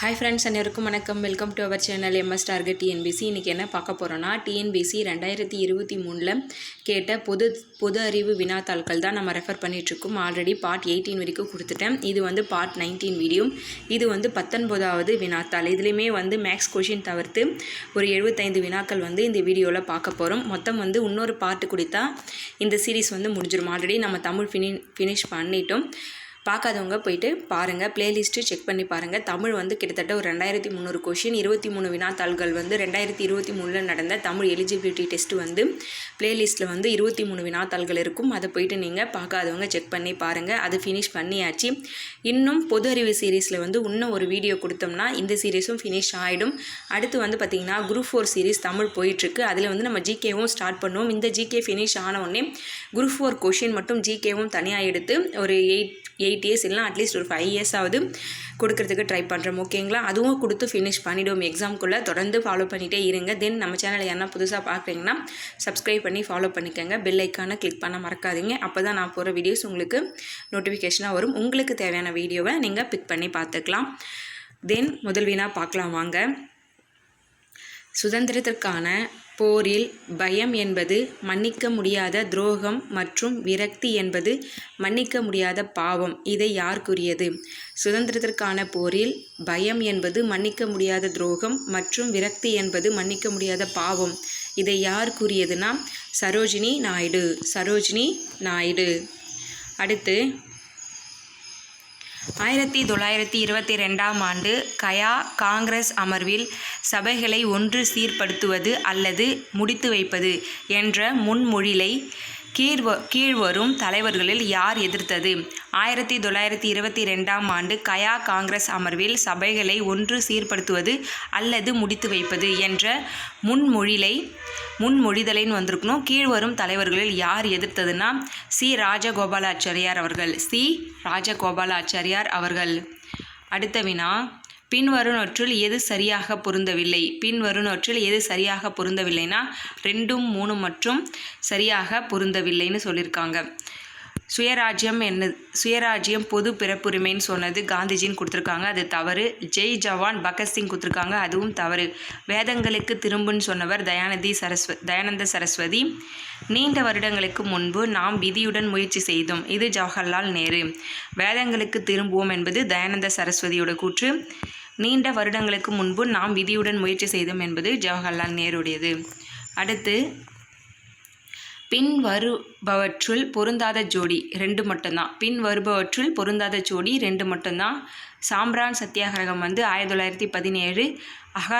Hi friends அனைவருக்கும் வணக்கம். Welcome to our channel MS target TNPSC இன்றைக்கி என்ன பார்க்க போகிறோன்னா டிஎன்பிசி ரெண்டாயிரத்தி இருபத்தி மூணில் கேட்ட பொது பொது அறிவு வினாத்தாள்கள் தான் நம்ம ரெஃபர் பண்ணிகிட்ருக்கோம் ஆல்ரெடி பார்ட் எயிட்டீன் வரைக்கும் கொடுத்துட்டேன். இது வந்து பார்ட் நைன்டீன் வீடியோ இது வந்து பத்தொன்பதாவது வினாத்தாள். இதுலேயுமே வந்து மேக்ஸ் கொஷின் தவிர்த்து ஒரு எழுபத்தைந்து வினாக்கள் வந்து இந்த வீடியோவில் பார்க்க போகிறோம் மொத்தம் வந்து இன்னொரு பார்ட்டு கொடுத்தா இந்த சீரிஸ் வந்து முடிஞ்சிடும் ஆல்ரெடி நம்ம தமிழ் ஃபினி ஃபினிஷ் பண்ணிட்டோம். பார்க்காதவங்க போயிட்டு பாருங்கள் ப்ளேலிஸ்ட்டு செக் பண்ணி பாருங்கள் தமிழ் வந்து கிட்டத்தட்ட ஒரு ரெண்டாயிரத்தி முந்நூறு கொஷின் இருபத்தி மூணு வினாத்தாள்கள் வந்து ரெண்டாயிரத்தி இருபத்தி மூணில் நடந்த தமிழ் எலிஜிபிலிட்டி டெஸ்ட் வந்து ப்ளேலிஸ்ட்டில் வந்து இருபத்தி மூணு வினாத்தாள்கள் இருக்கும். அதை போயிட்டு நீங்கள் பார்க்காதவங்க செக் பண்ணி பாருங்கள் அது ஃபினிஷ் பண்ணியாச்சு. இன்னும் பொது அறிவு சீரீஸில் வந்து இன்னும் ஒரு வீடியோ கொடுத்தோம்னா இந்த சீரீஸும் ஃபினிஷ் ஆகிடும் அடுத்து வந்து பார்த்திங்கன்னா குரூப் ஃபோர் சீரீஸ் தமிழ் போயிட்டுருக்கு. அதில் வந்து நம்ம ஜிகேவும் ஸ்டார்ட் பண்ணுவோம். இந்த ஜிகே ஃபினிஷ் ஆன உடனே குரூப் ஃபோர் கொஷின் மட்டும் ஜிகேவும் தனியாக எடுத்து ஒரு எயிட் எயிட் இயர்ஸ் இல்லைனா அட்லீஸ்ட் ஒரு ஃபைவ் இயர்ஸ் ஆகுது கொடுக்கறதுக்கு ட்ரை பண்ணுறோம் ஓகேங்களா அதுவும் கொடுத்து ஃபினிஷ் பண்ணிவிடுவோம் எக்ஸாம்குள்ளே தொடர்ந்து ஃபாலோ பண்ணிகிட்டே இருங்க. தென் நம்ம சேனலை யாரா புதுசாக பார்க்குறீங்கன்னா சப்ஸ்கிரைப் பண்ணி ஃபாலோ பண்ணிக்கோங்க. பெல் ஐக்கானை கிளிக் பண்ண மறக்காதீங்க. அப்போ தான் நான் போகிற வீடியோஸ் உங்களுக்கு நோட்டிஃபிகேஷனாக வரும். உங்களுக்கு தேவையான வீடியோவை நீங்கள் பிக் பண்ணி பார்த்துக்கலாம். தென் முதல் வீணாக பார்க்கலாம் வாங்க. சுதந்திரத்திற்கான போரில் பயம் என்பது மன்னிக்க முடியாத துரோகம் மற்றும் விரக்தி என்பது மன்னிக்க முடியாத பாவம். இதை யார் கூறியது? சுதந்திரத்திற்கான போரில் பயம் என்பது மன்னிக்க முடியாத துரோகம் மற்றும் விரக்தி என்பது மன்னிக்க முடியாத பாவம். இதை யார் கூறியதுன்னா சரோஜினி நாயுடு. சரோஜினி நாயுடு. அடுத்து ஆயிரத்தி தொள்ளாயிரத்தி இருபத்தி ரெண்டாம் ஆண்டு கயா காங்கிரஸ் அமர்வில் சபைகளை ஒன்று சீர்படுத்துவது அல்லது முடித்து வைப்பது என்ற முன்மொழிலை கீழ் கீழ்வரும் தலைவர்களில் யார் எதிர்த்தது? ஆயிரத்தி தொள்ளாயிரத்தி இருபத்தி ரெண்டாம் ஆண்டு கயா காங்கிரஸ் அமர்வில் சபைகளை ஒன்று சீர்படுத்துவது அல்லது முடித்து வைப்பது என்ற முன்மொழிலை முன்மொழிதலைன்னு வந்திருக்கணும். கீழ்வரும் தலைவர்களில் யார் எதிர்த்ததுன்னா சி. ராஜகோபாலாச்சாரியார் அவர்கள். சி. ராஜகோபாலாச்சாரியார் அவர்கள். அடுத்த வினா. பின்வருவனற்றுள் எது சரியாக பொருந்தவில்லை? பின்வருவனற்றுள் எது சரியாக பொருந்தவில்லைன்னா ரெண்டும் மூணு மற்றும் சரியாக பொருந்தவில்லைன்னு சொல்லியிருக்காங்க சுயராஜ்யம் என்ன சுயராஜ்யம் பொது பிறப்புரிமைன்னு சொன்னது காந்திஜின்னு கொடுத்துருக்காங்க. அது தவறு. ஜெய் ஜவான் பகத்சிங் கொடுத்துருக்காங்க. அதுவும் தவறு. வேதங்களுக்கு திரும்புன்னு சொன்னவர் தயானதி சரஸ்வ தயானந்த சரஸ்வதி. நீண்ட வருடங்களுக்கு முன்பு நாம் விதியுடன் முயற்சி செய்தோம். இது ஜவஹர்லால் நேரு. வேதங்களுக்கு திரும்புவோம் என்பது தயானந்த சரஸ்வதியோட கூற்று. நீண்ட வருடங்களுக்கு முன்பு நாம் விதியுடன் முயற்சி செய்தோம் என்பது ஜவஹர்லால் நேருடையது. அடுத்து பின் வருபவற்றுள் பொருந்தாத ஜோடி ரெண்டு மட்டும்தான். பின் வருபவற்றுள் பொருந்தாத ஜோடி ரெண்டு மட்டும்தான். சாம்ரான் சத்தியாகிரகம் வந்து ஆயிரத்தி தொள்ளாயிரத்தி பதினேழு அக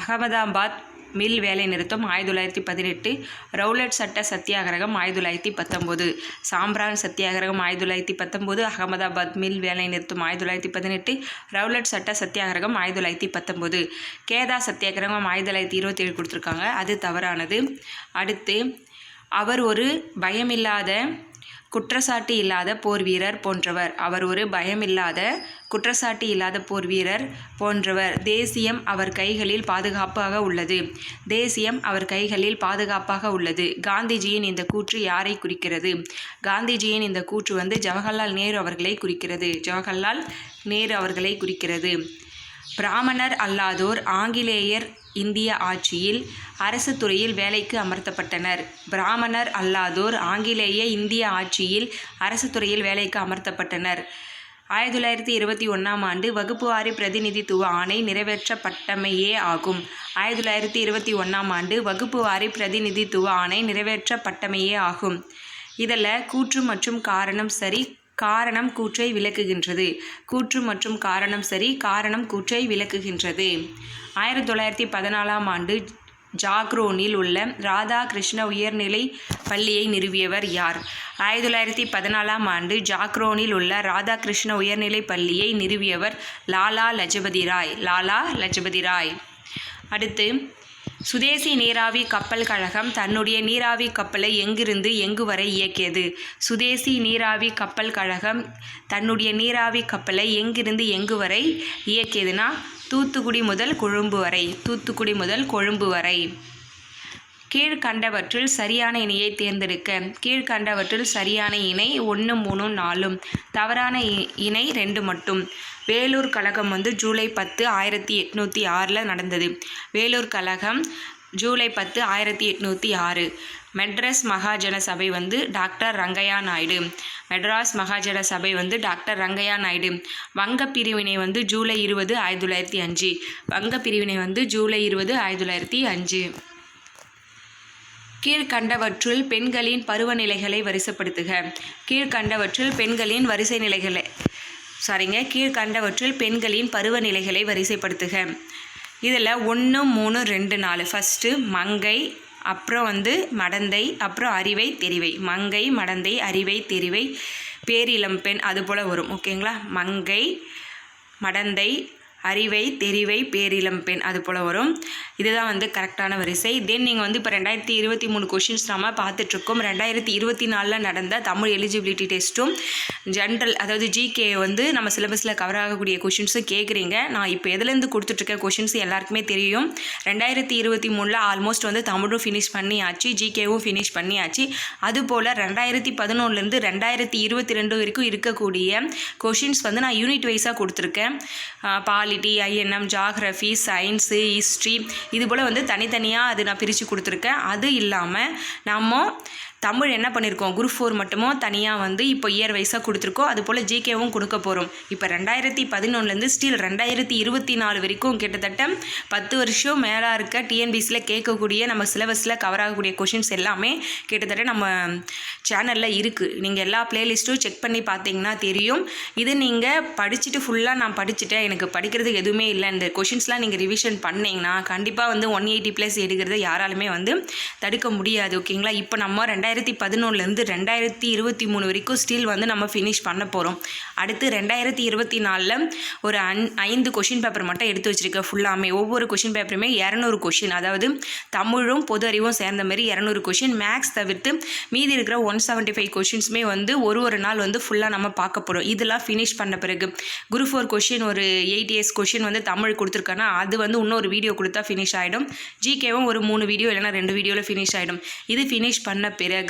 அகமதாபாத் மில் வேலை நிறுத்தம் ஆயிரத்தி தொள்ளாயிரத்தி பதினெட்டு. ரவுலட் சட்ட சத்தியாகிரகம் ஆயிரத்தி தொள்ளாயிரத்தி பத்தொம்போது. சாம்ரான் சத்தியாகிரகம் ஆயிரத்தி தொள்ளாயிரத்தி பத்தொம்போது. அகமதாபாத் மில் வேலை நிறுத்தம் ஆயிரத்தி தொள்ளாயிரத்தி பதினெட்டு. ரவுலட் சட்ட சத்தியாகிரகம் ஆயிரத்தி தொள்ளாயிரத்தி பத்தொம்போது. கேதா சத்தியாகிரகம் ஆயிரத்தி தொள்ளாயிரத்தி இருபத்தேழு கொடுத்துருக்காங்க. அது தவறானது. அடுத்து அவர் ஒரு பயமில்லாத குற்றச்சாட்டு இல்லாத போர் வீரர் போன்றவர். அவர் ஒரு பயமில்லாத குற்றச்சாட்டு இல்லாத போர் வீரர் போன்றவர். தேசியம் அவர் கைகளில் பாதுகாப்பாக உள்ளது. தேசியம் அவர் கைகளில் பாதுகாப்பாக உள்ளது. காந்திஜியின் இந்த கூற்று யாரை குறிக்கிறது? காந்திஜியின் இந்த கூற்று வந்து ஜவஹர்லால் நேரு அவர்களை குறிக்கிறது. ஜவஹர்லால் நேரு அவர்களை குறிக்கிறது. பிராமணர் அல்லாதோர் ஆங்கிலேயர் இந்திய ஆட்சியில் அரசு துறையில் வேலைக்கு அமர்த்தப்பட்டனர். பிராமணர் அல்லாதோர் ஆங்கிலேய இந்திய ஆட்சியில் அரசு துறையில் வேலைக்கு அமர்த்தப்பட்டனர். ஆயிரத்தி தொள்ளாயிரத்தி இருபத்தி ஒன்றாம் ஆண்டு வகுப்பு வாரி பிரதிநிதித்துவ ஆணை நிறைவேற்றப்பட்டமையே ஆகும். ஆயிரத்தி தொள்ளாயிரத்தி இருபத்தி ஒன்றாம் ஆண்டு வகுப்பு வாரி பிரதிநிதித்துவ ஆணை நிறைவேற்றப்பட்டமையே ஆகும். இதில் கூற்று மற்றும் காரணம் சரி காரணம் கூற்றை விளக்குகின்றது. கூற்று மற்றும் காரணம் சரி காரணம் கூற்றை விளக்குகின்றது. ஆயிரத்தி தொள்ளாயிரத்தி பதினாலாம் ஆண்டு ஜாக்ரோனில் உள்ள ராதா கிருஷ்ண உயர்நிலை பள்ளியை நிறுவியவர் யார்? ஆயிரத்தி தொள்ளாயிரத்தி பதினாலாம் ஆண்டு ஜாக்ரோனில் உள்ள ராதா கிருஷ்ண உயர்நிலை பள்ளியை நிறுவியவர் லாலா லஜபதி ராய் லாலா லஜபதி ராய். அடுத்து சுதேசி நீராவி கப்பல் கழகம் தன்னுடைய நீராவி கப்பலை எங்கிருந்து எங்கு வரை இயக்கியது? சுதேசி நீராவி கப்பல் கழகம் தன்னுடைய நீராவி கப்பலை எங்கிருந்து எங்கு வரை இயக்கியதுன்னா தூத்துக்குடி முதல் கொழும்பு வரை தூத்துக்குடி முதல் கொழும்பு வரை. கீழ்கண்டவற்றில் சரியான இணையை தேர்ந்தெடுக்க. கீழ்கண்டவற்றில் சரியான இணை ஒன்று மூணு நாலும். தவறான இ- இணை ரெண்டு மட்டும். வேலூர் கழகம் வந்து ஜூலை பத்து ஆயிரத்தி எட்நூற்றி ஆறில் நடந்தது. வேலூர் கழகம் ஜூலை பத்து ஆயிரத்தி எட்நூற்றி ஆறு. மெட்ராஸ் மகாஜன சபை வந்து டாக்டர் ரங்கையா நாயுடு. மெட்ராஸ் மகாஜன சபை வந்து டாக்டர் ரங்கையா நாயுடு. வங்க பிரிவினை வந்து ஜூலை இருபது ஆயிரத்தி தொள்ளாயிரத்தி அஞ்சு. வங்க பிரிவினை வந்து ஜூலை இருபது ஆயிரத்தி தொள்ளாயிரத்தி அஞ்சு. கீழ்கண்டவற்றுள் பெண்களின் பருவநிலைகளை வரிசைப்படுத்துக. கீழ்கண்டவற்றுள் பெண்களின் வரிசை நிலைகளை சாரிங்க. கீழ்கண்டவற்றுள் பெண்களின் பருவநிலைகளை வரிசைப்படுத்துக. இதில் ஒன்று மூணு ரெண்டு நாலு. ஃபஸ்ட்டு மங்கை அப்புறம் வந்து மடந்தை அப்புறம் அறிவை தெரிவை. மங்கை மடந்தை அறிவை தெரிவை பேரிளம் பெண் அது போல் வரும். ஓகேங்களா மங்கை மடந்தை அறிவை தெரிவை பேரிளம் பெண் அது போல் வரும். இதுதான் வந்து கரெக்டான வரிசை. தென் நீங்கள் வந்து இப்போ ரெண்டாயிரத்தி இருபத்தி மூணு கொஷின்ஸ் நம்ம பார்த்துட்ருக்கோம். ரெண்டாயிரத்தி இருபத்தி நாலில் நடந்த தமிழ் எலிஜிபிலிட்டி டெஸ்ட்டும் ஜென்ரல் அதாவது ஜிகே வந்து நம்ம சிலபஸில் கவர் ஆகக்கூடிய கொஷின்ஸும் கேட்குறீங்க. நான் இப்போ எதுலேருந்து கொடுத்துட்ருக்க கொஷின்ஸ் எல்லாருக்குமே தெரியும். ரெண்டாயிரத்தி இருபத்தி மூணில் ஆல்மோஸ்ட் வந்து தமிழும் ஃபினிஷ் பண்ணியாச்சு ஜிகேவும் ஃபினிஷ் பண்ணியாச்சு. அதுபோல் ரெண்டாயிரத்தி பதினொன்றுலேருந்து ரெண்டாயிரத்தி இருபத்தி ரெண்டு வரைக்கும் இருக்கக்கூடிய கொஷின்ஸ் வந்து நான் யூனிட் வைஸாக கொடுத்துருக்கேன். Poly polity INM geography science history இது போல் வந்து தனித்தனியாக அது நான் பிரித்து கொடுத்துருக்கேன். அது இல்லாமல் நம்ம தமிழ் என்ன பண்ணியிருக்கோம் குரூப் ஃபோர் மட்டுமும் தனியாக வந்து இப்போ இயர் வைஸாக கொடுத்துருக்கோம் அது போல் ஜிகேவும் கொடுக்க போகிறோம் இப்போ ரெண்டாயிரத்தி பதினொன்றுலேருந்து ஸ்டில் ரெண்டாயிரத்தி இருபத்தி நாலு வரைக்கும் கிட்டத்தட்ட பத்து வருஷம் மேலாக இருக்க டிஎன்பிசியில் கேட்கக்கூடிய நம்ம சிலபஸில் கவர் ஆகக்கூடிய கொஷின்ஸ் எல்லாமே கிட்டத்தட்ட நம்ம சேனலில் இருக்குது நீங்கள் எல்லா பிளேலிஸ்ட்டும் செக் பண்ணி பார்த்தீங்கன்னா தெரியும். இது நீங்கள் படிச்சுட்டு ஃபுல்லாக நான் படிச்சுட்டேன். எனக்கு படிக்கிறதுக்கு எதுவுமே இல்லை. இந்த கொஷின்ஸ்லாம் நீங்கள் ரிவிஷன் பண்ணிங்கன்னா கண்டிப்பாக வந்து ஒன் எயிட்டி ப்ளஸ் எடுக்கிறத யாராலுமே வந்து தடுக்க முடியாது. ஓகேங்களா இப்போ நம்ம ரெண்டாயிரத்தி பதினொன்றுலேருந்து ரெண்டாயிரத்தி இருபத்தி மூணு வரைக்கும் ஸ்டில் வந்து நம்ம ஃபினிஷ் பண்ண போகிறோம் அடுத்து ரெண்டாயிரத்தி இருபத்தி நாலில் ஒரு அன் ஐந்து கொஷின் பேப்பர் மட்டும் எடுத்து வச்சுருக்கேன் ஃபுல்லாமே ஒவ்வொரு கொஷின் பேப்பருமே இரநூறு கொஷின் அதாவது தமிழும் பொது அறிவும் சேர்ந்த மாதிரி இரநூறு கொஷின் மேக்ஸ் தவிர்த்து மீதி இருக்கிற ஒன் செவன்ட்டி ஃபைவ் கொஷின்ஸுமே வந்து ஒரு ஒரு நாள் வந்து ஃபுல்லாக நம்ம பார்க்க போகிறோம் இதெல்லாம் ஃபினிஷ் பண்ண பிறகு குரூப் ஃபோர் கொஷின் ஒரு எயிட் இயர்ஸ் கொஷின் வந்து தமிழ் கொடுத்துருக்கேன்னா அது வந்து இன்னொரு வீடியோ கொடுத்தா ஃபினிஷ் ஆகிடும் ஜிகேவும் ஒரு மூணு வீடியோ இல்லைனா ரெண்டு வீடியோவில் ஃபினிஷ் ஆகிடும் இது ஃபினிஷ் பண்ண பிறகு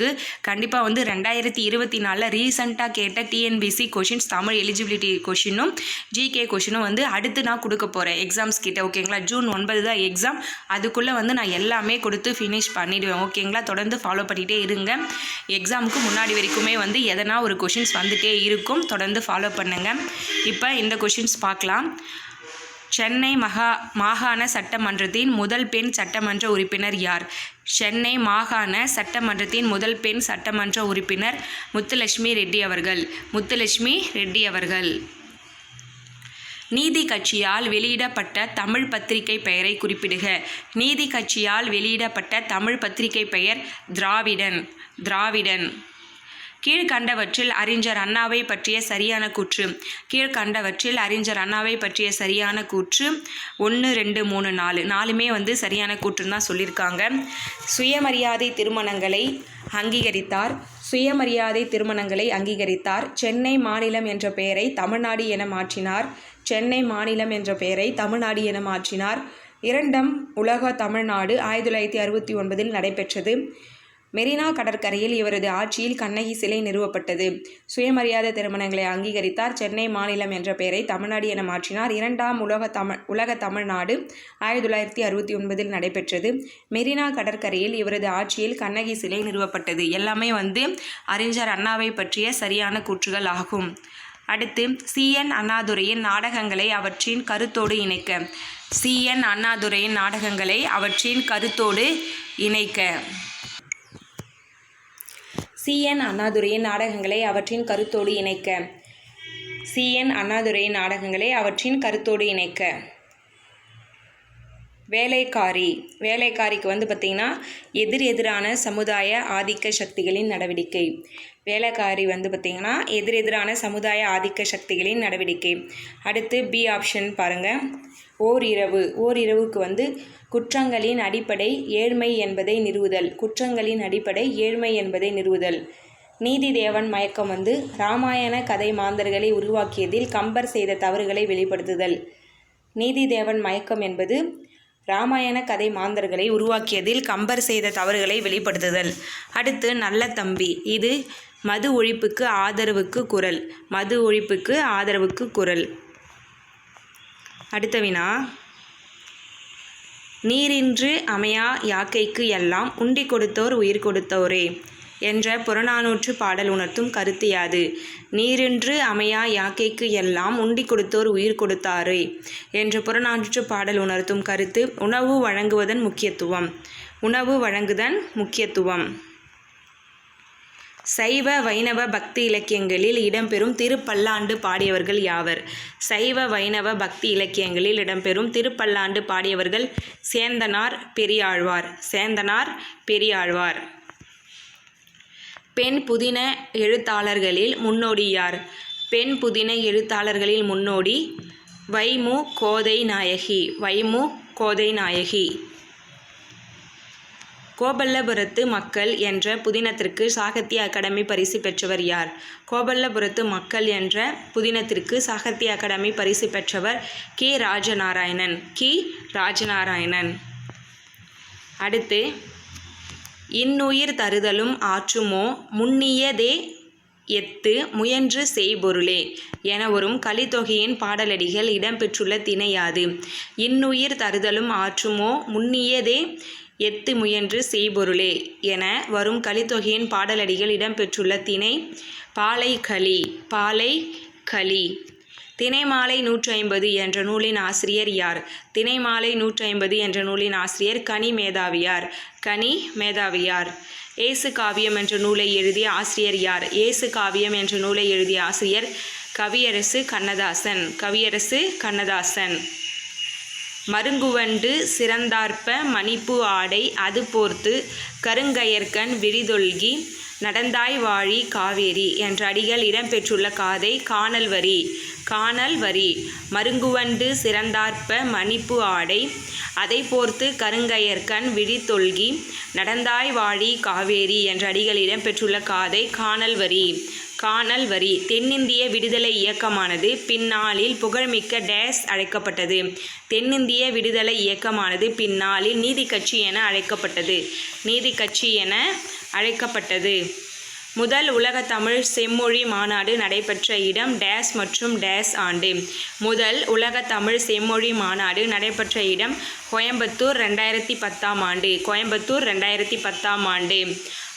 கண்டிப்பாக வந்து ரெண்டாயிரத்தி இருபத்தி நாலில் ரீசெண்டாக கேட்ட டிஎன்பிசி கொஷின்ஸ் தமிழ் எலிஜிபிலிட்டி கொஷினும் ஜிகே கொஷினும் வந்து அடுத்து நான் கொடுக்க போகிறேன் எக்ஸாம்ஸ் கிட்ட ஓகேங்களா ஜூன் ஒன்பது தான் எக்ஸாம் அதுக்குள்ளே வந்து நான் எல்லாமே கொடுத்து ஃபினிஷ் பண்ணிடுவேன். ஓகேங்களா தொடர்ந்து ஃபாலோ பண்ணிகிட்டே இருங்க. எக்ஸாமுக்கு முன்னாடி வரைக்குமே வந்து எதனா ஒரு கொஷின்ஸ் வந்துகிட்டே இருக்கும். தொடர்ந்து ஃபாலோ பண்ணுங்கள் இப்போ இந்த கொஷின்ஸ் பார்க்கலாம். சென்னை மகா மாகாண சட்டமன்றத்தின் முதல் பெண் சட்டமன்ற உறுப்பினர் யார்? சென்னை மாகாண சட்டமன்றத்தின் முதல் பெண் சட்டமன்ற உறுப்பினர் முத்துலட்சுமி ரெட்டி அவர்கள். முத்துலட்சுமி ரெட்டி அவர்கள். நீதி கட்சியால் வெளியிடப்பட்ட தமிழ் பத்திரிகை பெயரை குறிப்பிடுக. நீதி கட்சியால் வெளியிடப்பட்ட தமிழ் பத்திரிகை பெயர் திராவிடன். திராவிடன். கீழ்கண்டவற்றில் அறிஞர் அண்ணாவை பற்றிய சரியான கூற்று. கீழ்கண்டவற்றில் அறிஞர் அண்ணாவை பற்றிய சரியான கூற்று ஒன்று ரெண்டு மூணு நாலு. நாலுமே வந்து சரியான கூற்றுன்னு தான் சொல்லியிருக்காங்க. சுயமரியாதை திருமணங்களை அங்கீகரித்தார். சுயமரியாதை திருமணங்களை அங்கீகரித்தார். சென்னை மாநிலம் என்ற பெயரை தமிழ்நாடு என மாற்றினார். சென்னை மாநிலம் என்ற பெயரை தமிழ்நாடு என மாற்றினார். இரண்டாம் உலக தமிழ்நாடு ஆயிரத்தி தொள்ளாயிரத்தி அறுபத்தி ஒன்பதில் நடைபெற்றது. மெரினா கடற்கரையில் இவரது ஆட்சியில் கண்ணகி சிலை நிறுவப்பட்டது. சுயமரியாதை திருமணங்களை அங்கீகரித்தார் சென்னை மாநிலம் என்ற பெயரை தமிழ்நாடு என மாற்றினார். இரண்டாம் உலக தமிழ் உலக தமிழ்நாடு ஆயிரத்தி தொள்ளாயிரத்தி அறுபத்தி ஒன்பதில் நடைபெற்றது. மெரினா கடற்கரையில் இவரது ஆட்சியில் கண்ணகி சிலை நிறுவப்பட்டது. எல்லாமே வந்து அறிஞர் அண்ணாவை பற்றிய சரியான கூற்றுகள் ஆகும். அடுத்து சிஎன் அண்ணாதுரையின் நாடகங்களை அவற்றின் கருத்தோடு இணைக்க. சிஎன் அண்ணாதுரையின் நாடகங்களை அவற்றின் கருத்தோடு இணைக்க. சிஎன் அண்ணாதுரையின் நாடகங்களை அவற்றின் கருத்தோடு இணைக்க. சிஎன் அண்ணாதுரையின் நாடகங்களை அவற்றின் கருத்தோடு இணைக்க. வேலைக்காரி. வேலைக்காரிக்கு வந்து பார்த்திங்கன்னா எதிர் எதிரான சமுதாய ஆதிக்க சக்திகளின் நடவடிக்கை. வேலைக்காரி வந்து பார்த்திங்கன்னா எதிர் எதிரான சமுதாய ஆதிக்க சக்திகளின் நடவடிக்கை. அடுத்து பி ஆப்ஷன் பாருங்கள் ஓரிரவு. ஓரிரவுக்கு வந்து குற்றங்களின் அடிப்படை ஏழ்மை என்பதை நிறுவுதல். குற்றங்களின் அடிப்படை ஏழ்மை என்பதை நிறுவுதல். நீதி தேவன் மயக்கம் வந்து ராமாயண கதை மாந்தர்களை உருவாக்கியதில் கம்பர் செய்த தவறுகளை வெளிப்படுத்துதல். நீதி தேவன் மயக்கம் என்பது ராமாயண கதை மாந்தர்களை உருவாக்கியதில் கம்பர் செய்த தவறுகளை வெளிப்படுத்துதல். அடுத்து நல்ல தம்பி. இது மது ஒழிப்புக்கு ஆதரவுக்கு குரல். மது ஒழிப்புக்கு ஆதரவுக்கு குரல். அடுத்த வினா. நீரின்று அமையா யாக்கைக்கு எல்லாம் உண்டி கொடுத்தோர் உயிர் கொடுத்தோரே. என்ற புறநானூற்று பாடல் உணர்த்தும் கருத்து யாது. நீரின்று அமையா யாக்கைக்கு எல்லாம் உண்டி கொடுத்தோர் உயிர் கொடுத்தாரே என்ற புறநானூற்று பாடல் உணர்த்தும் கருத்து உணவு வழங்குவதன் முக்கியத்துவம். உணவு வழங்குதன் முக்கியத்துவம். சைவ வைணவ பக்தி இலக்கியங்களில் இடம்பெறும் திருப்பல்லாண்டு பாடியவர்கள் யாவர்? சைவ வைணவ பக்தி இலக்கியங்களில் இடம்பெறும் திருப்பல்லாண்டு பாடியவர்கள் சேந்தனார் பெரியாழ்வார். சேந்தனார் பெரியாழ்வார். பெண் புதின எழுத்தாளர்களில் முன்னோடி யார்? பெண் புதின எழுத்தாளர்களில் முன்னோடி வைமு கோதை நாயகி வைமு கோதை நாயகி கோபல்லபுரத்து மக்கள் என்ற புதினத்திற்கு சாகித்ய அகாடமி பரிசு பெற்றவர் யார்? கோபல்லபுரத்து மக்கள் என்ற புதினத்திற்கு சாகித்ய அகாடமி பரிசு பெற்றவர் கே. ராஜநாராயணன். கி. ராஜநாராயணன். அடுத்து இன்னுயிர் தருதலும் ஆற்றுமோ? முன்னியதே எத்து முயன்று செய்பொருளே. என வரும் கலித்தொகையின் பாடலடிகள் இடம்பெற்றுள்ள திணை யாது இன்னுயிர் தருதலும் ஆற்றுமோ? முன்னியதே எத்து முயன்று செய்பொருளே. என வரும் கலித்தொகையின் பாடலடிகள் இடம்பெற்றுள்ள திணை பாலை களி பாலை களி. தினைமாலை நூற்றி ஐம்பது என்ற நூலின் ஆசிரியர் யார்? தினைமாலை நூற்றி ஐம்பது என்ற நூலின் ஆசிரியர் கனி மேதாவியார் கனி மேதாவியார் ஏசு காவியம் என்ற நூலை எழுதிய ஆசிரியர் யார்? ஏசு காவியம் என்ற நூலை எழுதிய ஆசிரியர் கவியரசு கண்ணதாசன். கவியரசு கண்ணதாசன். மருங்குவண்டு சிறந்தார்ப்ப மணிப்பு ஆடை அது போர்த்து கருங்கயற்கண் விரிதொல்கி நடந்தாய் வாழி காவேரி என்ற அடிகள் இடம்பெற்றுள்ள காதை காணல் வரி. காணல் வரி. மருங்குவண்டு சிறந்தார்ப்ப மணிப்பு ஆடை. அதை போர்த்து கருங்கையர்கண் விழித்தொல்கி நடந்தாய் வாழி காவேரி என்ற அடிகளிடம் பெற்றுள்ள காதை காணல் வரி. காணல் வரி. தென்னிந்திய விடுதலை இயக்கமானது பின்னாளில் புகழ்மிக்க டேஸ் அழைக்கப்பட்டது. தென்னிந்திய விடுதலை இயக்கமானது பின்னாளில் நீதி கட்சி என அழைக்கப்பட்டது. நீதி கட்சி என அழைக்கப்பட்டது. முதல் உலக தமிழ் செம்மொழி மாநாடு நடைபெற்ற இடம் டேஸ் மற்றும் டேஸ் ஆண்டு. முதல் உலக தமிழ் செம்மொழி மாநாடு நடைபெற்ற இடம் கோயம்புத்தூர் ரெண்டாயிரத்தி பத்தாம் ஆண்டு. கோயம்புத்தூர் ரெண்டாயிரத்தி பத்தாம் ஆண்டு.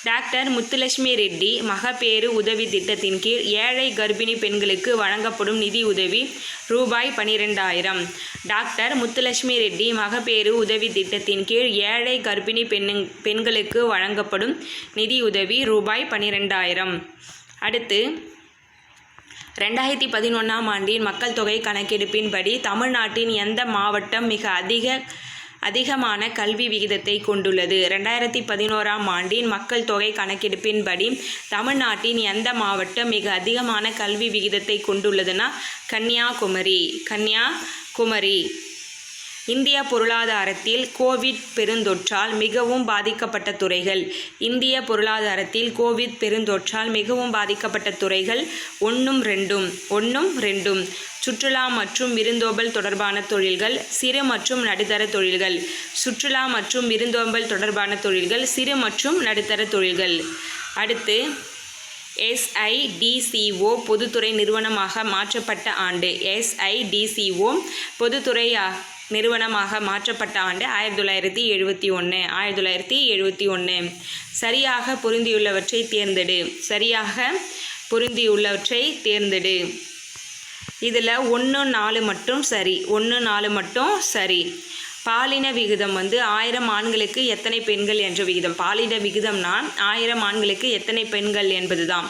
டாக்டர் முத்துலட்சுமி ரெட்டி மகப்பேறு உதவி திட்டத்தின் கீழ் ஏழை கர்ப்பிணி பெண்களுக்கு வழங்கப்படும் நிதி உதவி ரூபாய் பனிரெண்டாயிரம். டாக்டர் முத்துலட்சுமி ரெட்டி மகப்பேறு உதவி திட்டத்தின் கீழ் ஏழை கர்ப்பிணி பெண்ணு பெண்களுக்கு வழங்கப்படும் நிதி உதவி ரூபாய் பனிரெண்டாயிரம். அடுத்து ரெண்டாயிரத்தி பதினொன்றாம் ஆண்டின் மக்கள் தொகை கணக்கெடுப்பின்படி தமிழ்நாட்டின் எந்த மாவட்டம் மிக அதிக அதிகமான கல்வி விகிதத்தை கொண்டுள்ளது. ரெண்டாயிரத்தி பதினோராம் ஆண்டின் மக்கள் தொகை கணக்கெடுப்பின்படி தமிழ்நாட்டின் எந்த மாவட்டம் மிக அதிகமான கல்வி விகிதத்தை கொண்டுள்ளதுன்னா கன்னியாகுமரி. கன்னியாகுமரி. இந்திய பொருளாதாரத்தில் கோவிட் பெருந்தொற்றால் மிகவும் பாதிக்கப்பட்ட துறைகள். இந்திய பொருளாதாரத்தில் கோவிட் பெருந்தொற்றால் மிகவும் பாதிக்கப்பட்ட துறைகள் ஒன்றும் ரெண்டும் ஒன்றும் ரெண்டும். சுற்றுலா மற்றும் விருந்தோம்பல் தொடர்பான தொழில்கள் சிறு மற்றும் நடுத்தர தொழில்கள். சுற்றுலா மற்றும் விருந்தோம்பல் தொடர்பான தொழில்கள் சிறு மற்றும் நடுத்தர தொழில்கள். அடுத்து எஸ்ஐடிசிஓ பொதுத்துறை நிறுவனமாக மாற்றப்பட்ட ஆண்டு. எஸ்ஐடிசிஓ பொதுத்துறையாக நிறுவனமாக மாற்றப்பட்ட ஆண்டு ஆயிரத்தி தொள்ளாயிரத்தி எழுபத்தி ஒன்று ஆயிரத்தி தொள்ளாயிரத்தி எழுபத்தி ஒன்று சரியாக பொருந்தியுள்ளவற்றை தேர்ந்தெடு. சரியாக பொருந்தியுள்ளவற்றை தேர்ந்தெடு. இதில் ஒன்று நாலு மட்டும் சரி. ஒன்று நாலு மட்டும் சரி. பாலின விகிதம் வந்து ஆயிரம் ஆண்களுக்கு எத்தனை பெண்கள் என்ற விகிதம். பாலின விகிதம்னா ஆயிரம் ஆண்களுக்கு எத்தனை பெண்கள் என்பதுதான்.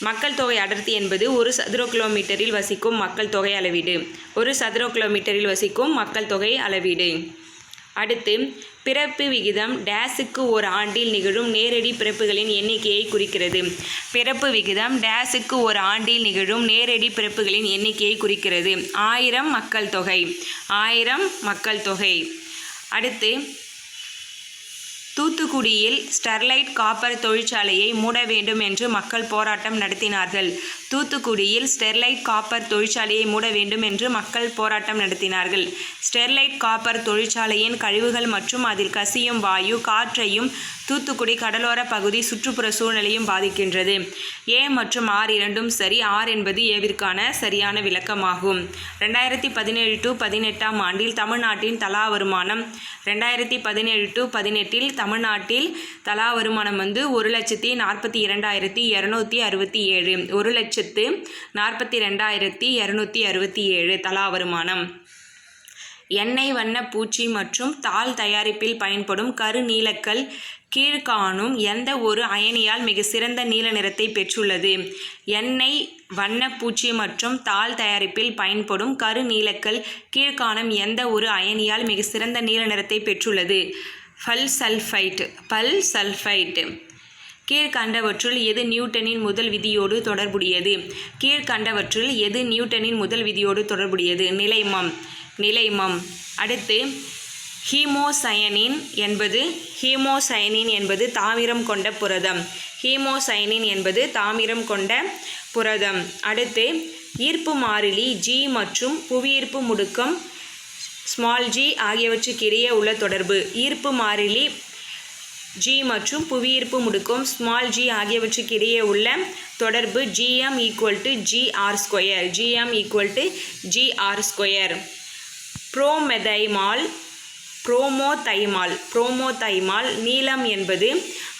மக்கள் தொகை அடர்த்தி என்பது ஒரு சதுர கிலோமீட்டரில் வசிக்கும் மக்கள் தொகை அளவீடு. ஒரு சதுர கிலோமீட்டரில் வசிக்கும் மக்கள் தொகை அளவீடு. அடுத்து பிறப்பு விகிதம் டேஸுக்கு ஒரு ஆண்டில் நிகழும் நேரடி பிறப்புகளின் எண்ணிக்கையை குறிக்கிறது. பிறப்பு விகிதம் டேஸுக்கு ஒரு ஆண்டில் நிகழும் நேரடி பிறப்புகளின் எண்ணிக்கையை குறிக்கிறது. ஆயிரம் மக்கள் தொகை. ஆயிரம் மக்கள் தொகை. அடுத்து தூத்துக்குடியில் ஸ்டெர்லைட் காப்பர் தொழிற்சாலையை மூட வேண்டும் என்று மக்கள் போராட்டம் நடத்தினார்கள். தூத்துக்குடியில் ஸ்டெர்லைட் காப்பர் தொழிற்சாலையை மூட வேண்டும் என்று மக்கள் போராட்டம் நடத்தினார்கள். ஸ்டெர்லைட் காப்பர் தொழிற்சாலையின் கழிவுகள் மற்றும் அதில் கசியும் வாயு காற்றையும் தூத்துக்குடி கடலோர பகுதி சுற்றுப்புற சூழ்நிலையும் பாதிக்கின்றது. ஏ மற்றும் ஆர் இரண்டும் சரி ஆர் என்பது ஏவிற்கான சரியான விளக்கமாகும். ரெண்டாயிரத்தி பதினேழு டு பதினெட்டாம் ஆண்டில் தமிழ்நாட்டின் தலா வருமானம் ரெண்டாயிரத்தி பதினேழு டு பதினெட்டில் தமிழ்நாட்டில் தலா வருமானம் வந்து ஒரு லட்சத்தி நாற்பத்தி இரண்டாயிரத்தி இரநூத்தி அறுபத்தி ஏழு. ஒரு லட்சத்து நாற்பத்தி ரெண்டாயிரத்தி இரநூத்தி அறுபத்தி ஏழு தலா வருமானம். எண்ணெய் வண்ண பூச்சி மற்றும் தாள் தயாரிப்பில் பயன்படும் கருநீலக்கல் கீழ்காணும் எந்த ஒரு அயனியால் மிக சிறந்த நீல நிறத்தை பெற்றுள்ளது. எண்ணெய் வண்ணப்பூச்சி மற்றும் தாள் தயாரிப்பில் பயன்படும் கருநீலக்கல் கீழ்காணும் எந்த ஒரு அயனியால் மிக சிறந்த நீல நிறத்தை பெற்றுள்ளது. பல் சல்ஃபைட் பல் சல்ஃபைட் கீழ்கண்டவற்றுள் எது நியூட்டனின் முதல் விதியோடு தொடர்புடையது? கீழ்கண்டவற்றுள் எது நியூட்டனின் முதல் விதியோடு தொடர்புடையது? நிலைமம் நிலைமம். அடுத்து ஹீமோசயனின் என்பது ஹீமோசயனின் என்பது தாமிரம் கொண்ட புரதம். ஹீமோசயனின் என்பது தாமிரம் கொண்ட புரதம். அடுத்து ஈர்ப்பு மாறிலி ஜி மற்றும் புவியீர்ப்பு முடுக்கம் ஸ்மால் ஜி ஆகியவற்றுக்கிடையே உள்ள தொடர்பு. ஈர்ப்பு மாறிலி ஜி மற்றும் புவியீர்ப்பு முடுக்கம் ஸ்மால் ஜி ஆகியவற்றுக்கிடையே உள்ள தொடர்பு GM equal to GR square GM equal to GR square bromothymol bromothymol bromothymol நீலம் என்பது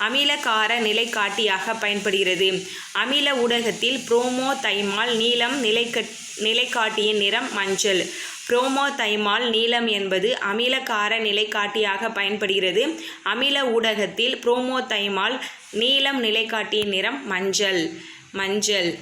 அமிலகார நிலைக்காட்டியாக பயன்படுகிறது. அமில ஊடகத்தில் புரோமோதைமால் நீலம் நிலைக்க நிலைக்காட்டியின் நிறம் மஞ்சள். புரோமோதைமால் நீலம் என்பது அமிலகார நிலைக்காட்டியாக பயன்படுகிறது. அமில ஊடகத்தில் புரோமோதைமால் நீலம் நிலைக்காட்டியின் நிறம் மஞ்சள். மஞ்சள்.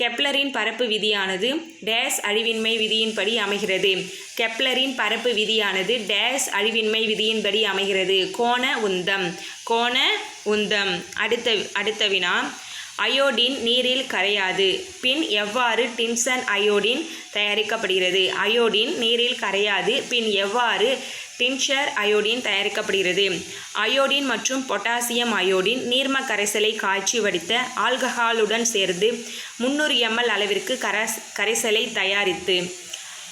கெப்லரின் பரப்பு விதியானது டேஸ் அழிவின்மை விதியின்படி அமைகிறது. கெப்லரின் பரப்பு விதியானது டேஸ் அழிவின்மை விதியின்படி அமைகிறது. கோண உந்தம். கோண உந்தம். அடுத்த அடுத்த வினா. அயோடின் நீரில் கரையாது. பின் எவ்வாறு டின்சன் அயோடின் தயாரிக்கப்படுகிறது? அயோடின் நீரில் கரையாது. பின் எவ்வாறு டின்ஷர் அயோடின் தயாரிக்கப்படுகிறது. அயோடின் மற்றும் பொட்டாசியம் அயோடின் நீர்ம கரைசலை காய்ச்சி வடித்த ஆல்கஹாலுடன் சேர்ந்து முந்நூறு எம்எல் அளவிற்கு கரஸ் கரைசலை தயாரித்து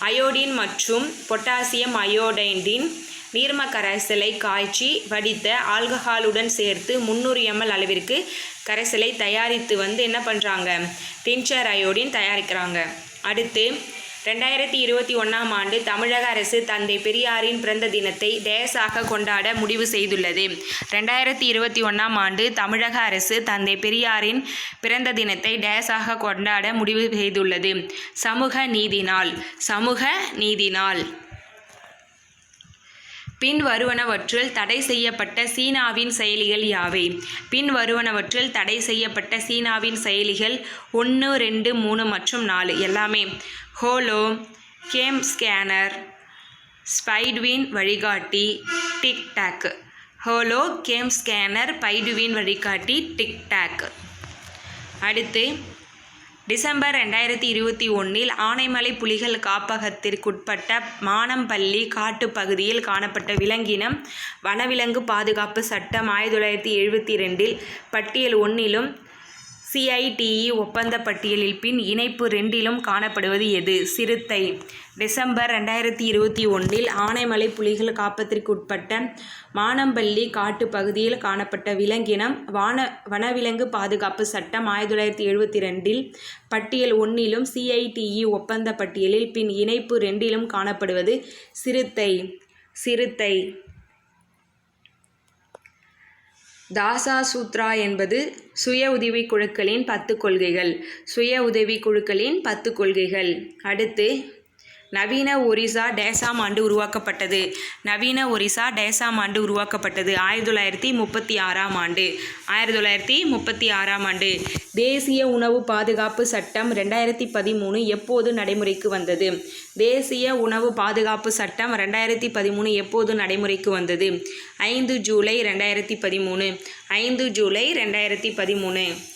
அயோடின் மற்றும் பொட்டாசியம் அயோடைடின் நீர்ம கரைசலை காய்ச்சி வடித்த ஆல்கஹாலுடன் சேர்த்து முந்நூறு எம்எல் அளவிற்கு கரைசலை தயாரித்து வந்து என்ன பண்ணுறாங்க டின்ச்சர் அயோடின் தயாரிக்கிறாங்க. அடுத்து ரெண்டாயிரத்தி இருபத்தி ஒன்றாம் ஆண்டு தமிழக அரசு தந்தை பெரியாரின் பிறந்த தினத்தை டேஸாக கொண்டாட முடிவு செய்துள்ளது. ரெண்டாயிரத்தி இருபத்தி ஒன்றாம் ஆண்டு தமிழக அரசு தந்தை பெரியாரின் பிறந்த தினத்தை டேஸாக கொண்டாட முடிவு செய்துள்ளது. சமூக நீதி நாள் சமூக நீதி நாள். பின்வருவனவற்றில் தடை செய்யப்பட்ட சீனாவின் செயலிகள் யாவை? பின்வருவனவற்றில் தடை செய்யப்பட்ட சீனாவின் செயலிகள் ஒன்று ரெண்டு மூணு மற்றும் நாலு. எல்லாமே ஹோலோ கேம் ஸ்கேனர் ஸ்பைடுவின் வழிகாட்டி டிக்டாக் ஹோலோ கேம் ஸ்கேனர் பைடுவின் வழிகாட்டி டிக்டாக் அடுத்து டிசம்பர் ரெண்டாயிரத்தி இருபத்தி ஒன்றில் ஆனைமலை புலிகள் காப்பகத்திற்குட்பட்ட மானம்பள்ளி காட்டுப் பகுதியில் காணப்பட்ட விலங்கினம் வனவிலங்கு பாதுகாப்பு சட்டம் ஆயிரத்தி தொள்ளாயிரத்தி எழுபத்தி ரெண்டில் பட்டியல் ஒன்றிலும் சிஐடிஇ ஒப்பந்த பட்டியலில் பின் இணைப்பு ரெண்டிலும் காணப்படுவது எது? சிறுத்தை. டிசம்பர் ரெண்டாயிரத்தி இருபத்தி ஒன்றில் ஆனைமலை புலிகள் காப்பத்திற்குட்பட்ட மானம்பள்ளி காட்டுப் பகுதியில் காணப்பட்ட விலங்கினம் வான வனவிலங்கு பாதுகாப்பு சட்டம் ஆயிரத்தி தொள்ளாயிரத்தி எழுபத்தி ரெண்டில் பட்டியல் ஒன்றிலும் சிஐடிஇ ஒப்பந்த பட்டியலில் பின் இணைப்பு ரெண்டிலும் காணப்படுவது சிறுத்தை. சிறுத்தை. தாசா சூத்ரா என்பது சுய உதவிக் குழுக்களின் பத்து கொள்கைகள். சுய உதவிக் குழுக்களின் பத்து கொள்கைகள். அடுத்து நவீன ஒரிசா டேசாம் ஆண்டு உருவாக்கப்பட்டது. நவீன ஒரிசா டேசாம் ஆண்டு உருவாக்கப்பட்டது ஆயிரத்தி தொள்ளாயிரத்தி முப்பத்தி ஆறாம் ஆண்டு. ஆயிரத்தி தொள்ளாயிரத்தி முப்பத்தி ஆறாம் ஆண்டு. தேசிய உணவு பாதுகாப்பு சட்டம் ரெண்டாயிரத்தி பதிமூணு எப்போது நடைமுறைக்கு வந்தது? தேசிய உணவு பாதுகாப்பு சட்டம் ரெண்டாயிரத்தி பதிமூணு எப்போது நடைமுறைக்கு வந்தது? ஐந்து ஜூலை ரெண்டாயிரத்தி பதிமூணு. ஐந்து ஜூலை ரெண்டாயிரத்தி பதிமூணு.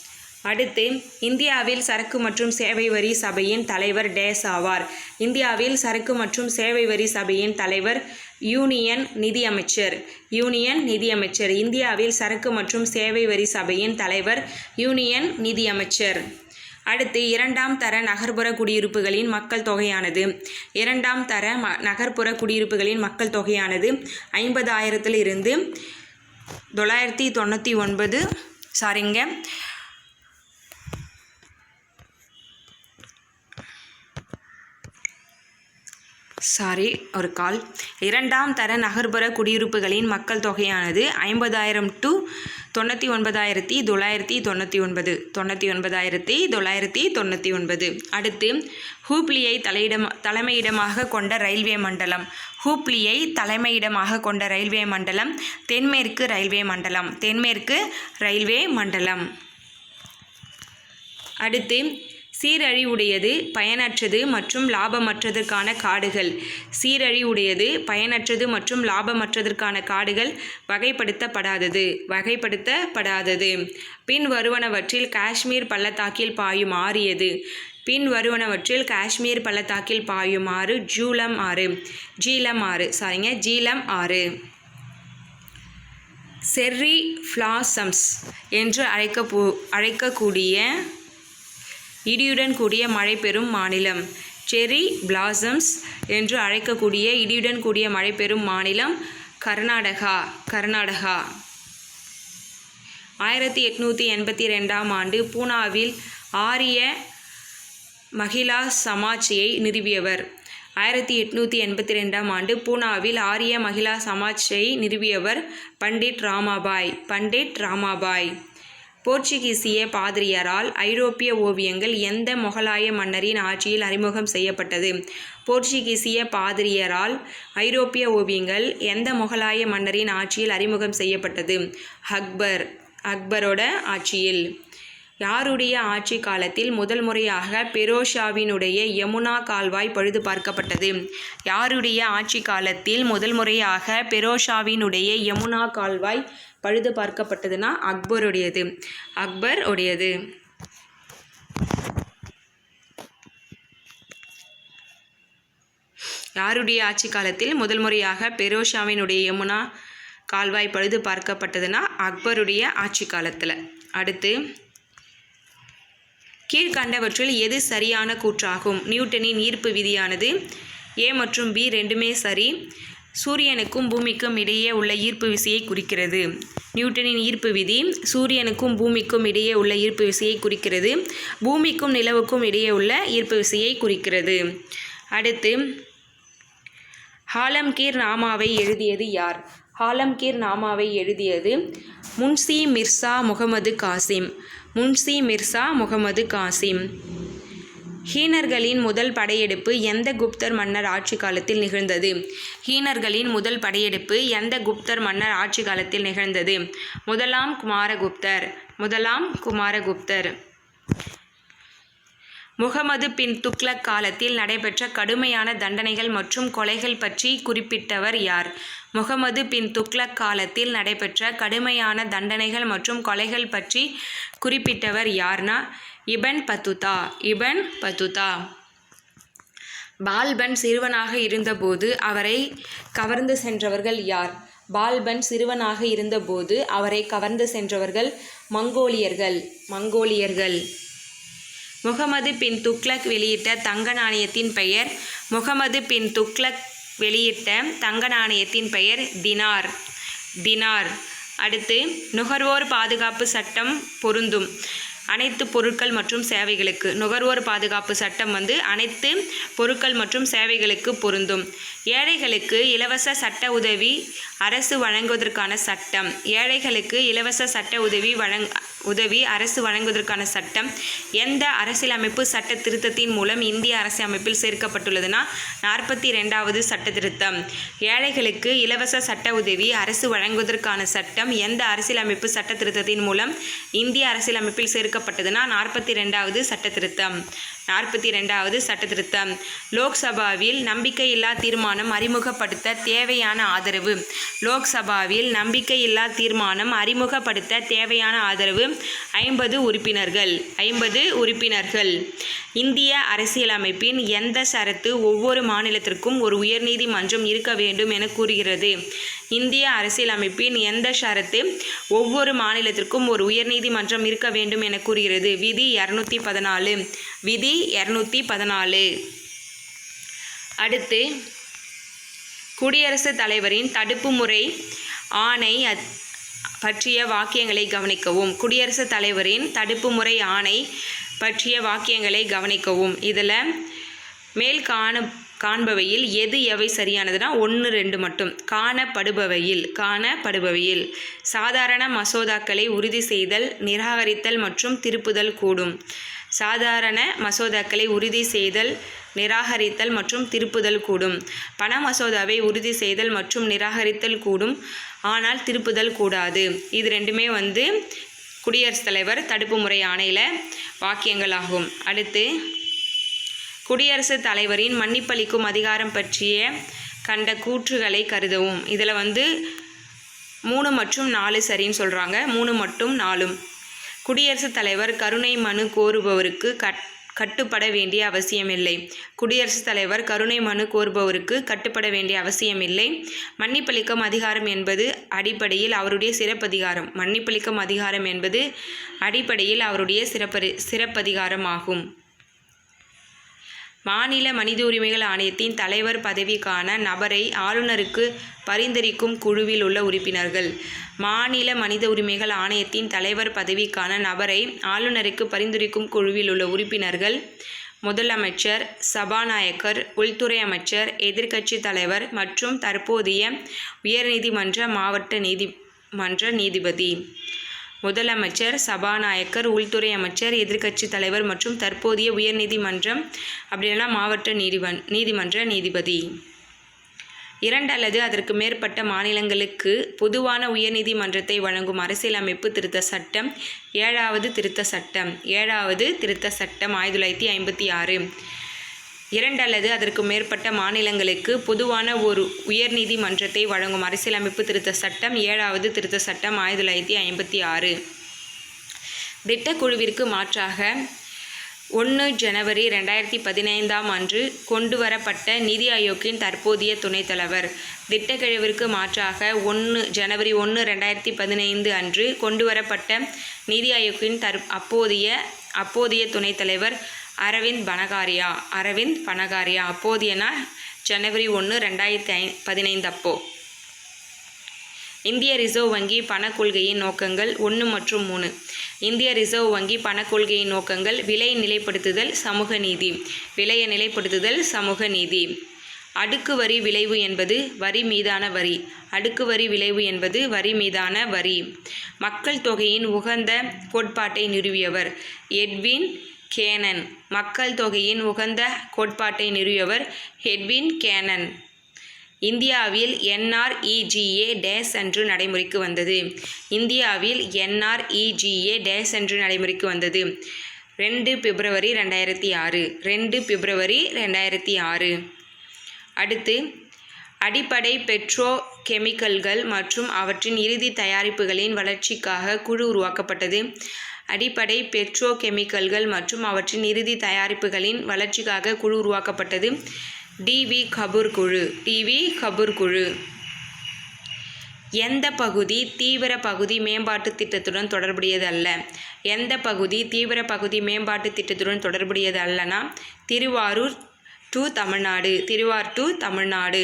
அடுத்து இந்தியாவில் சரக்கு மற்றும் சேவை வரி சபையின் தலைவர் டேஸ் ஆவார். இந்தியாவில் சரக்கு மற்றும் சேவை வரி சபையின் தலைவர் யூனியன் நிதியமைச்சர். யூனியன் நிதியமைச்சர். இந்தியாவில் சரக்கு மற்றும் சேவை வரி சபையின் தலைவர் யூனியன் நிதியமைச்சர். அடுத்து இரண்டாம் தர நகர்ப்புற குடியிருப்புகளின் மக்கள் தொகையானது. இரண்டாம் தர ம நகர்ப்புற குடியிருப்புகளின் மக்கள் தொகையானது ஐம்பதாயிரத்தில் இருந்து தொள்ளாயிரத்தி தொண்ணூற்றி ஒன்பது சாரிங்க சாரி ஒரு கால். இரண்டாம் தர நகர்ப்புற குடியிருப்புகளின் மக்கள் தொகையானது ஐம்பதாயிரம் டு தொண்ணூற்றி ஒன்பதாயிரத்தி தொள்ளாயிரத்தி தொண்ணூற்றி ஒன்பது. தொண்ணூற்றி ஒன்பதாயிரத்தி தொள்ளாயிரத்தி தொண்ணூற்றி ஒன்பது. அடுத்து ஹூப்ளியை தலையிடம் தலைமையிடமாக கொண்ட ரயில்வே மண்டலம். ஹூப்ளியை தலைமையிடமாக கொண்ட ரயில்வே மண்டலம் தென்மேற்கு ரயில்வே மண்டலம். தென்மேற்கு ரயில்வே மண்டலம். அடுத்து சீரழிவுடையது பயனற்றது மற்றும் லாபமற்றதற்கான காடுகள். சீரழிவுடையது பயனற்றது மற்றும் லாபமற்றதற்கான காடுகள் வகைப்படுத்தப்படாதது வகைப்படுத்தப்படாதது. பின் வருவனவற்றில் காஷ்மீர் பள்ளத்தாக்கில் பாயும் ஆறியது. பின் வருவனவற்றில் காஷ்மீர் பள்ளத்தாக்கில் பாயும் ஆறு ஜூலம் ஆறு. ஜீலம் ஆறு சாரிங்க ஜீலம் ஆறு. செர்ரி ஃப்ளாசம்ஸ் என்று அழைக்க அழைக்கக்கூடிய இடியுடன் கூடிய மழை பெறும் மாநிலம். செரி பிளாசம்ஸ் என்று அழைக்கக்கூடிய இடியுடன் கூடிய மழை பெறும் மாநிலம் கர்நாடகா கர்நாடகா. ஆயிரத்தி எட்நூற்றி எண்பத்தி ரெண்டாம் ஆண்டு பூனாவில் ஆரிய மகிழா சமாஜ்யை நிறுவியவர். ஆயிரத்தி எட்நூற்றி எண்பத்தி ரெண்டாம் ஆண்டு பூனாவில் ஆரிய மகிழா சமாஜை நிறுவியவர் பண்டிட் ராமாபாய் பண்டிட் ராமாபாய். போர்ச்சுகீசிய பாதிரியாரால் ஐரோப்பிய ஓவியங்கள் எந்த மொகலாய மன்னரின் ஆட்சியில் அறிமுகம் செய்யப்பட்டது? போர்ச்சுகீசிய பாதிரியரால் ஐரோப்பிய ஓவியங்கள் எந்த முகலாய மன்னரின் ஆட்சியில் அறிமுகம் செய்யப்பட்டது? அக்பர் அக்பரோட ஆட்சியில். யாருடைய ஆட்சி காலத்தில் முதல் முறையாக பெரோஷாவினுடைய யமுனா கால்வாய் பழுது பார்க்கப்பட்டது? யாருடைய ஆட்சி காலத்தில் முதல் முறையாக பெரோஷாவினுடைய யமுனா கால்வாய் பழுது பார்க்கப்பட்டதுன்னா அக்பருடையது. அக்பர் உடையது யாருடைய ஆட்சி காலத்தில் முதல் முறையாக பெரோஷாவினுடைய யமுனா கால்வாய் பழுது பார்க்கப்பட்டதுன்னா அக்பருடைய ஆட்சி காலத்தில். அடுத்து கீழ்கண்டவற்றில் எது சரியான கூற்றாகும்? நியூட்டனின் ஈர்ப்பு விதியானது ஏ மற்றும் பி ரெண்டுமே சரி. சூரியனுக்கும் பூமிக்கும் இடையே உள்ள ஈர்ப்பு விசையை குறிக்கிறது. நியூட்டனின் ஈர்ப்பு விதி சூரியனுக்கும் பூமிக்கும் இடையே உள்ள ஈர்ப்பு விசையை குறிக்கிறது. பூமிக்கும் நிலவுக்கும் இடையே உள்ள ஈர்ப்பு விசையை குறிக்கிறது. அடுத்து ஹாலம்கீர் நாமாவை எழுதியது யார்? ஹாலம்கீர் நாமாவை எழுதியது முன்சி மிர்சா முகமது காசிம். முன்சி மிர்சா முகமது காசிம். ஹீனர்களின் முதல் படையெடுப்பு எந்த குப்தர் மன்னர் ஆட்சி காலத்தில் நிகழ்ந்தது? ஹீனர்களின் முதல் படையெடுப்பு எந்த குப்தர் மன்னர் ஆட்சி காலத்தில் நிகழ்ந்தது? முதலாம் குமாரகுப்தர் முதலாம் குமாரகுப்தர். முகமது பின் துக்ளக் காலத்தில் நடைபெற்ற கடுமையான தண்டனைகள் மற்றும் கொலைகள் பற்றி குறிப்பிட்டவர் யார்? முகமது பின் துக்ளக் காலத்தில் நடைபெற்ற கடுமையான தண்டனைகள் மற்றும் கொலைகள் பற்றி குறிப்பிட்டவர் யார்னா இபன் பத்துதா இபன் பத்துதா. பால்பன் சிறுவனாக இருந்தபோது அவரை கவர்ந்து சென்றவர்கள் யார்? பால்பன் சிறுவனாக இருந்தபோது அவரை கவர்ந்து சென்றவர்கள் மங்கோலியர்கள் மங்கோலியர்கள். முகமது பின் துக்ளக் வெளியிட்ட தங்க நாணயத்தின் பெயர் முகமது பின் துக்ளக் வெளியிட்ட தங்க நாணயத்தின் பெயர் தினார் தினார். அடுத்து நுகர்வோர் பாதுகாப்பு சட்டம் பொருந்தும். அனைத்து பொருட்கள் மற்றும் சேவைகளுக்கு. நுகர்வோர் பாதுகாப்பு சட்டம் வந்து அனைத்து பொருட்கள் மற்றும் சேவைகளுக்கு பொருந்தும். ஏழைகளுக்கு இலவச சட்ட உதவி அரசு வழங்குவதற்கான சட்டம். ஏழைகளுக்கு இலவச சட்ட உதவி வழங் உதவி அரசு வழங்குவதற்கான சட்டம். எந்த அரசியலமைப்பு சட்ட திருத்தத்தின் மூலம் இந்திய அரசியலமைப்பில் சேர்க்கப்பட்டுள்ளதுன்னா நாற்பத்தி ரெண்டாவது சட்ட திருத்தம். ஏழைகளுக்கு இலவச சட்ட உதவி அரசு வழங்குவதற்கான சட்டம். எந்த அரசியலமைப்பு சட்ட திருத்தத்தின் மூலம் இந்திய அரசியலமைப்பில் சேர்க்க சேர்க்கப்பட்டதுன்னா நாற்பத்தி ரெண்டாவது சட்ட திருத்தம் நாற்பத்தி ரெண்டாவது சட்ட திருத்தம் லோக்சபாவில் நம்பிக்கையில்லா தீர்மானம் அறிமுகப்படுத்த தேவையான ஆதரவு. லோக்சபாவில் நம்பிக்கையில்லா தீர்மானம் அறிமுகப்படுத்த தேவையான ஆதரவு ஐம்பது உறுப்பினர்கள். ஐம்பது உறுப்பினர்கள். இந்திய அரசியலமைப்பின் எந்த சரத்து ஒவ்வொரு மாநிலத்திற்கும் ஒரு உயர்நீதிமன்றம் இருக்க வேண்டும் என கூறுகிறது. இந்திய அரசியலமைப்பின் எந்த ஷரத்து ஒவ்வொரு மாநிலத்திற்கும் ஒரு உயர்நீதிமன்றம் இருக்க வேண்டும் என கூறுகிறது. விதி இரநூத்தி பதினாலு. விதி இரநூத்தி பதினாலு. அடுத்து குடியரசுத் தலைவரின் தடுப்பு முறை ஆணை அத்- பற்றிய வாக்கியங்களை கவனிக்கவும். குடியரசுத் தலைவரின் தடுப்பு முறை ஆணை பற்றிய வாக்கியங்களை கவனிக்கவும். இதில் மேல் காணும் காண்பவையில் எது எவை சரியானதுன்னா ஒன்று ரெண்டு மட்டும். காணப்படுபவையில் காணப்படுபவையில். சாதாரண மசோதாக்களை உறுதி செய்தல் நிராகரித்தல் மற்றும் திருப்புதல் கூடும். சாதாரண மசோதாக்களை உறுதி செய்தல் நிராகரித்தல் மற்றும் திருப்புதல் கூடும். பண மசோதாவை உறுதி செய்தல் மற்றும் நிராகரித்தல் கூடும் ஆனால் திருப்புதல் கூடாது. இது ரெண்டுமே வந்து குடியரசுத் தலைவர் தடுப்பு முறை ஆணையில் வாக்கியங்களாகும். அடுத்து குடியரசுத் தலைவரின் மன்னிப்பளிக்கும் அதிகாரம் பற்றிய கண்ட கூற்றுகளை கருதவும். இதில் வந்து மூணு மற்றும் நாலு சரின்னு சொல்கிறாங்க மூணு மட்டும் நாலும். குடியரசுத் தலைவர் கருணை மனு கோருபவருக்கு கட் கட்டுப்பட வேண்டிய அவசியமில்லை. குடியரசுத் தலைவர் கருணை மனு கோருபவருக்கு கட்டுப்பட வேண்டிய அவசியமில்லை. மன்னிப்பளிக்கும் அதிகாரம் என்பது அடிப்படையில் அவருடைய சிறப்பதிகாரம். மன்னிப்பளிக்கும் அதிகாரம் என்பது அடிப்படையில் அவருடைய சிறப்பரி சிறப்பதிகாரம் ஆகும் மாநில மனித உரிமைகள் ஆணையத்தின் தலைவர் பதவிக்கான நபரை ஆளுநருக்கு பரிந்துரைக்கும் குழுவில் உள்ள உறுப்பினர்கள். மாநில மனித உரிமைகள் ஆணையத்தின் தலைவர் பதவிக்கான நபரை ஆளுநருக்கு பரிந்துரைக்கும் குழுவில் உள்ள உறுப்பினர்கள் முதலமைச்சர் சபாநாயகர் உள்துறை அமைச்சர் எதிர்க்கட்சி தலைவர் மற்றும் தற்போதைய உயர்நீதிமன்ற மாவட்ட நீதிமன்ற நீதிபதி. முதலமைச்சர் சபாநாயகர் உள்துறை அமைச்சர் எதிர்க்கட்சி தலைவர் மற்றும் தற்போதைய உயர்நீதிமன்றம் அப்படின்னா மாவட்ட நீதிவன் நீதிமன்ற நீதிபதி. இரண்டு அல்லது அதற்கு மேற்பட்ட மாநிலங்களுக்கு பொதுவான உயர்நீதிமன்றத்தை வழங்கும் அரசியலமைப்பு திருத்த சட்டம் ஏழாவது திருத்த சட்டம் ஏழாவது திருத்த சட்டம் ஆயிரத்தி தொள்ளாயிரத்தி ஐம்பத்தி ஆறு. இரண்டு அல்லது அதற்கு மேற்பட்ட மாநிலங்களுக்கு பொதுவான ஒரு உயர்நீதிமன்றத்தை வழங்கும் அரசியலமைப்பு திருத்த சட்டம் ஏழாவது திருத்த சட்டம் ஆயிரத்தி தொள்ளாயிரத்தி ஐம்பத்தி ஆறு. திட்டக்குழுவிற்கு மாற்றாக ஒன்று ஜனவரி ரெண்டாயிரத்தி பதினைந்தாம் அன்று கொண்டுவரப்பட்ட நிதி ஆயோக்கின் தற்போதைய துணைத் தலைவர். திட்டக்கிழவிற்கு மாற்றாக ஒன்று ஜனவரி ஒன்று ரெண்டாயிரத்தி பதினைந்து அன்று கொண்டுவரப்பட்ட நிதி ஆயோக்கின் தற் அப்போதைய அப்போதைய துணைத் தலைவர் அரவிந்த் பனகாரியா அரவிந்த் பனகாரியா அப்போதையனா ஜனவரி ஒன்று ரெண்டாயிரத்தி ஐ பதினைந்து அப்போ. இந்திய ரிசர்வ் வங்கி பணக் கொள்கையின் நோக்கங்கள் ஒன்று மற்றும் மூணு. இந்திய ரிசர்வ் வங்கி பணக் கொள்கையின் நோக்கங்கள் விலை நிலைப்படுத்துதல் சமூக நீதி. விலையை நிலைப்படுத்துதல் சமூக நீதி. அடுக்கு வரி விளைவு என்பது வரி மீதான வரி. அடுக்கு வரி விளைவு என்பது வரி மீதான வரி. மக்கள் தொகையின் உகந்த கோட்பாட்டை நிறுவியவர். எட்வின் கேனன் மக்கள் தொகையின் உகந்த கோட்பாட்டை நிறுவியவர் ஹெட்வின் கேனன் இந்தியாவில் என்ஆர்இஜிஏ டேஸ் என்று நடைமுறைக்கு வந்தது. இந்தியாவில் என்ஆர்இஜிஏ டேஸ் என்று நடைமுறைக்கு வந்தது. ரெண்டு பிப்ரவரி ரெண்டாயிரத்தி ஆறு. ரெண்டு பிப்ரவரி ரெண்டாயிரத்தி ஆறு. அடுத்து அடிப்படை பெட்ரோ கெமிக்கல்கள் மற்றும் அவற்றின் இறுதி தயாரிப்புகளின் வளர்ச்சிக்காக குழு உருவாக்கப்பட்டது. அடிப்படை பெட்ரோ கெமிக்கல்கள் மற்றும் அவற்றின் இறுதி தயாரிப்புகளின் வளர்ச்சிக்காக குழு உருவாக்கப்பட்டது. டிவி கபூர் குழு. டிவி கபூர் குழு. எந்த பகுதி தீவிர பகுதி மேம்பாட்டு திட்டத்துடன் தொடர்புடையது அல்ல? எந்த பகுதி தீவிர பகுதி மேம்பாட்டு திட்டத்துடன் தொடர்புடையது அல்லனா? திருவாரூர் டு தமிழ்நாடு. திருவாரூர் டு தமிழ்நாடு.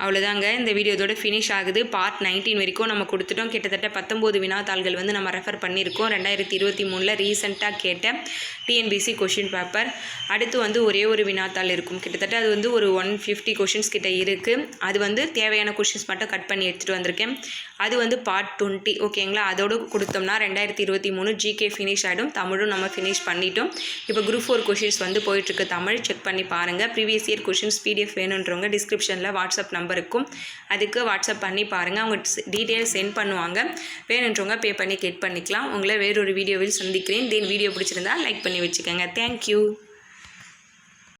அவ்வளோதாங்க இந்த வீடியோதோட ஃபினிஷ் ஆகுது. பார்ட் நைன்டீன் வரைக்கும் நம்ம கொடுத்துட்டோம். கிட்டத்தட்ட பத்தொம்போது வினாத்தாள்கள் வந்து நம்ம ரெஃபர் பண்ணியிருக்கோம். ரெண்டாயிரத்தி இருபத்தி மூணில் ரீசெண்டாக கேட்ட டிஎன்பிசி கொஷின் பேப்பர் அடுத்து வந்து ஒரே ஒரு வினாத்தாள் இருக்கும். கிட்டத்தட்ட அது வந்து ஒரு ஒன் ஃபிஃப்டி கொஷின்ஸ் கிட்ட இருக்குது அது வந்து தேவையான கொஷின்ஸ் மட்டும் கட் பண்ணி எடுத்துகிட்டு வந்திருக்கேன். அது வந்து பார்ட் டுவெண்ட்டி ஓகேங்களா அதோடு கொடுத்தோம்னா ரெண்டாயிரத்தி இருபத்தி மூணு ஜிகே ஃபினிஷ் ஆகிடும் தமிழும் நம்ம ஃபினிஷ் பண்ணிட்டோம். இப்போ குரூப் ஃபோர் கொஷின்ஸ் வந்து போயிட்டுருக்கு தமிழ் செக் பண்ணி பாருங்கள் ப்ரீவியஸ் இயர் கொஷின்ஸ் பிடிஎஃப் வேணுன்றவங்க டிஸ்கிரிப்ஷனில் வாட்ஸ்அப் நம்பர் நம்பருக்கும். அதுக்கு வாட்ஸ்அப் பண்ணி பாருங்கள் அவங்க டீட்டெயில்ஸ் சென்ட் பண்ணுவாங்க. வேணுன்றவங்க பே பண்ணி கெட் பண்ணிக்கலாம். உங்களை வேறொரு வீடியோவில் சந்திக்கிறேன். தென் வீடியோ பிடிச்சிருந்தா லைக் பண்ணி வச்சுக்கோங்க. தேங்க்யூ